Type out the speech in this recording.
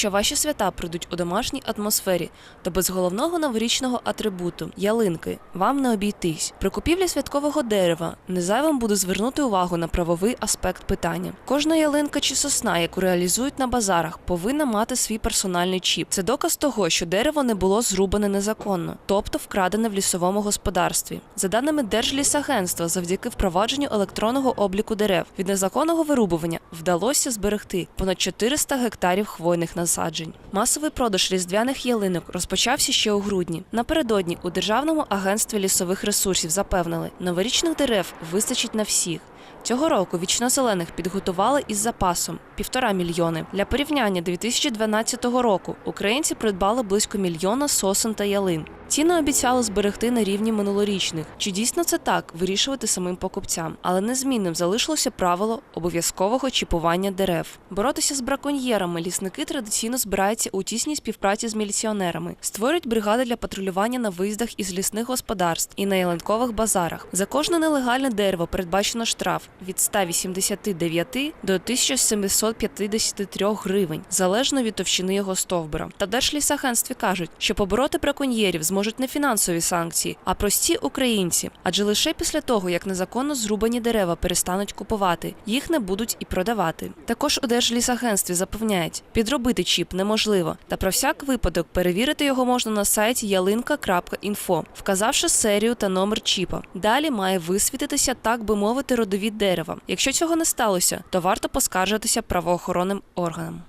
Якщо ваші свята пройдуть у домашній атмосфері, то без головного новорічного атрибуту ялинки вам не обійтись. При купівлі святкового дерева незайвим буде звернути увагу на правовий аспект питання. Кожна ялинка чи сосна, яку реалізують на базарах, повинна мати свій персональний чіп. Це доказ того, що дерево не було зрубане незаконно, тобто вкрадене в лісовому господарстві. За даними Держлісагентства, завдяки впровадженню електронного обліку дерев від незаконного вирубування вдалося зберегти понад 400 гектарів хвойних насаджень. Масовий продаж різдвяних ялинок розпочався ще у грудні. Напередодні у Державному агентстві лісових ресурсів запевнили, новорічних дерев вистачить на всіх. Цього року вічнозелених підготували із запасом півтора мільйони. Для порівняння 2012 року українці придбали близько мільйона сосен та ялин. Ціни обіцяли зберегти на рівні минулорічних. Чи дійсно це так вирішувати самим покупцям? Але незмінним залишилося правило обов'язкового чіпування дерев. Боротися з браконьєрами лісники традиційно збираються у тісній співпраці з міліціонерами, створюють бригади для патрулювання на виїздах із лісних господарств і на ялинкових базарах. За кожне нелегальне дерево передбачено штраф від 189 до 1753 гривень, залежно від товщини його стовбура. Та Держлісагентстві кажуть, що побороти браконьєрів зможуть не фінансові санкції, а прості українці. Адже лише після того, як незаконно зрубані дерева перестануть купувати, їх не будуть і продавати. Також у Держлісагентстві запевняють, підробити чіп неможливо, та про всяк випадок перевірити його можна на сайті ялинка.інфо, вказавши серію та номер чіпа. Далі має висвітитися, так би мовити, родовід дерева. Якщо цього не сталося, то варто поскаржитися правоохоронним органам.